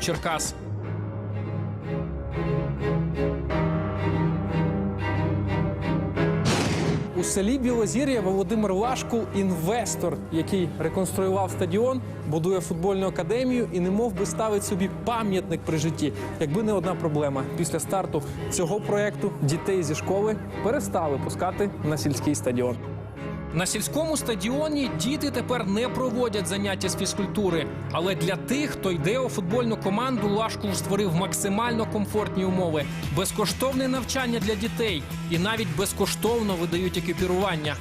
Черкас. У селі Білозір'я Володимир Лашкул інвестор, який реконструював стадіон, будує футбольну академію і не мов би ставить собі пам'ятник при житті. Якби не одна проблема. Після старту цього проекту дітей зі школи перестали пускати на сільський стадіон. На сільському стадіоні діти тепер не проводять заняття з фізкультури. Але для тих, хто йде у футбольну команду, Лашкул створив максимально комфортні умови, безкоштовне навчання для дітей і навіть безкоштовно видають екіпірування.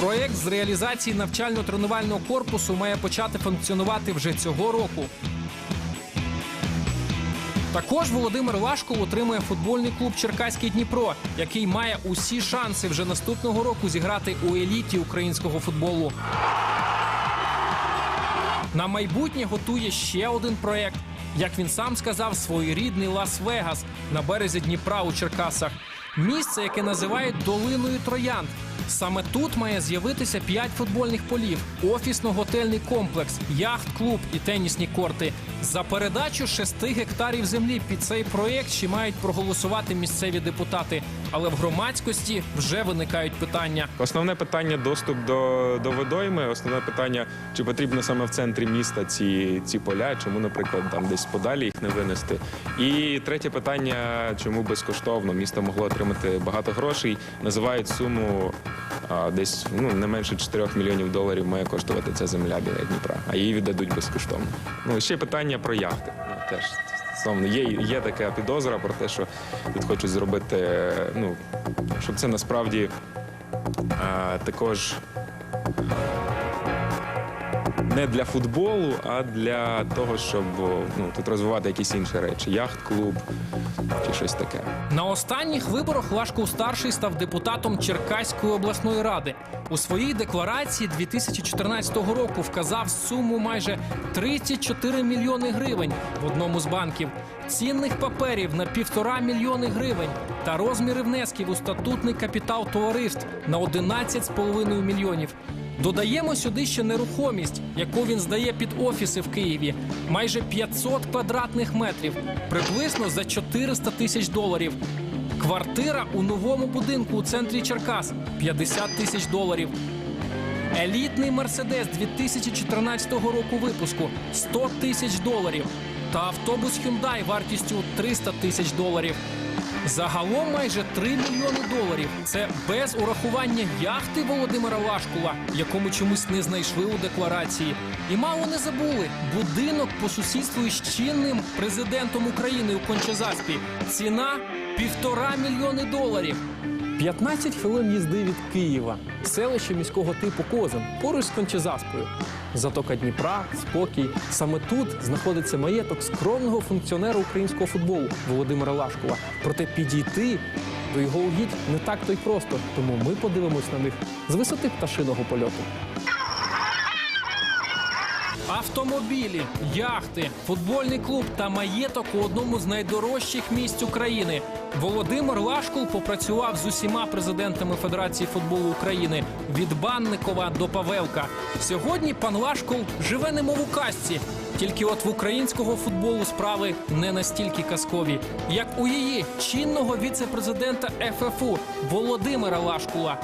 Проєкт з реалізації навчально-тренувального корпусу має почати функціонувати вже цього року. Також Володимир Лашков отримує футбольний клуб Черкаський Дніпро, який має усі шанси вже наступного року зіграти у еліті українського футболу. На майбутнє готує ще один проект. Як він сам сказав, своєрідний Лас-Вегас на березі Дніпра у Черкасах. Місце, яке називають долиною Троянд. Саме тут має з'явитися п'ять футбольних полів, офісно-готельний комплекс, яхт-клуб і тенісні корти. За передачу шести гектарів землі під цей проєкт ще мають проголосувати місцеві депутати. Але в громадськості вже виникають питання. Основне питання доступ до, до водойми. Основне питання, чи потрібно саме в центрі міста ці, ці поля, чому, наприклад, там десь подалі їх не винести. І третє питання, чому безкоштовно місто могло отримати багато грошей. Називають суму десь ну не менше 4 мільйонів доларів має коштувати ця земля біля Дніпра, а її віддадуть безкоштовно. Ну ще питання про яхти. Ну, теж є, є така підозра про те, що тут хочуть зробити, ну щоб це насправді а, також не для футболу, а для того, щоб ну, тут розвивати якісь інші речі. Яхт-клуб чи щось таке. На останніх виборах Лашков старший став депутатом Черкаської обласної ради. У своїй декларації 2014 року вказав суму майже 34 мільйони гривень в одному з банків, цінних паперів на півтора мільйони гривень та розміри внесків у статутний капітал товариств на 11,5 мільйонів. Додаємо сюди ще нерухомість, яку він здає під офіси в Києві, майже 500 квадратних метрів, приблизно за 400 тисяч доларів. Квартира у новому будинку у центрі Черкас 50 тисяч доларів. Елітний мерседес 2014 року випуску 100 тисяч доларів. Та автобус Hyundai вартістю 300 тисяч доларів. Загалом майже 3 мільйони доларів. Це без урахування яхти Володимира Лашкула, якому чомусь не знайшли у декларації. І мало не забули будинок по сусідству із чинним президентом України у Кончезаспі. Ціна півтора мільйони доларів. 15 хвилин їзди від Києва, селище міського типу Козин, поруч з Кончезаспою. Затока Дніпра, спокій. Саме тут знаходиться маєток скромного функціонера українського футболу Володимира Лашкова. Проте підійти до його угідь не так то й просто. Тому ми подивимось на них з висоти пташиного польоту. Автомобілі, яхти, футбольний клуб та маєток у одному з найдорожчих місць України. Володимир Лашкул попрацював з усіма президентами Федерації футболу України від Банникова до Павелка. Сьогодні пан Лашкул живе немов у казці. Тільки от в українського футболу справи не настільки казкові, як у її чинного віце-президента ФФУ Володимира Лашкула.